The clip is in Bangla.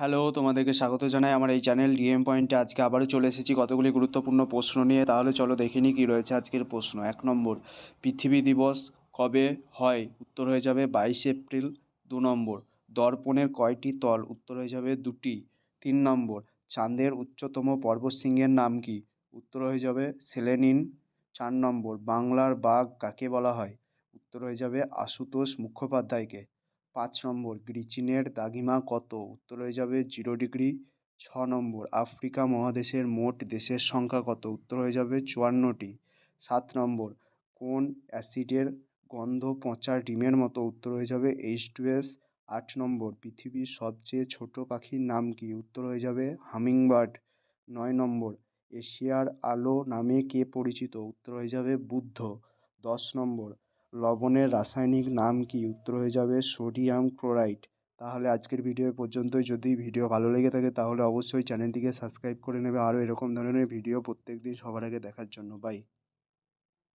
হ্যালো তোমাদেরকে স্বাগত জানাই। আমার এই চ্যানেল ডিএম পয়েন্টে আজকে আবারও চলে এসেছি কতগুলি গুরুত্বপূর্ণ প্রশ্ন নিয়ে। তাহলে চলো দেখে নিই কী রয়েছে আজকের প্রশ্ন। এক নম্বর, পৃথিবী দিবস কবে হয়? উত্তর হয়ে যাবে বাইশে এপ্রিল, দু নম্বর, দর্পণের কয়টি তল? উত্তর হয়ে যাবে দুটি। তিন নম্বর, চাঁদের উচ্চতম পর্বতশৃঙ্গের নাম কি? উত্তর হয়ে যাবে সেলেনিন। চার নম্বর, বাংলার বাঘ কাকে বলা হয়? উত্তর হয়ে যাবে আশুতোষ মুখোপাধ্যায়কে। পাঁচ নম্বর, গ্রিচিনের দ্রাঘিমা কত? উত্তর হয়ে যাবে জিরো ডিগ্রি। ছ নম্বর, আফ্রিকা মহাদেশের মোট দেশের সংখ্যা কত? উত্তর হয়ে যাবে চুয়ান্নটি। সাত নম্বর, কোন অ্যাসিডের গন্ধ পচা ডিমের মতো? উত্তর হয়ে যাবে এইচ টু এস। আট নম্বর, পৃথিবীর সবচেয়ে ছোট পাখির নাম কি? উত্তর হয়ে যাবে হামিংবার্ড। নয় নম্বর, এশিয়ার আলো নামে কে পরিচিত? উত্তর হয়ে যাবে বুদ্ধ। দশ নম্বর লবণের রাসায়নিক নাম কি? উত্তর হয়ে যাবে সোডিয়াম ক্লোরাইড। তাহলে আজকের ভিডিও এ পর্যন্তই। যদি ভিডিও ভালো লেগে থাকে তাহলে অবশ্যই চ্যানেলটিকে সাবস্ক্রাইব করে নেবে। আরও এরকম ধরনের ভিডিও প্রত্যেকদিন সবার আগে দেখার জন্য। বাই।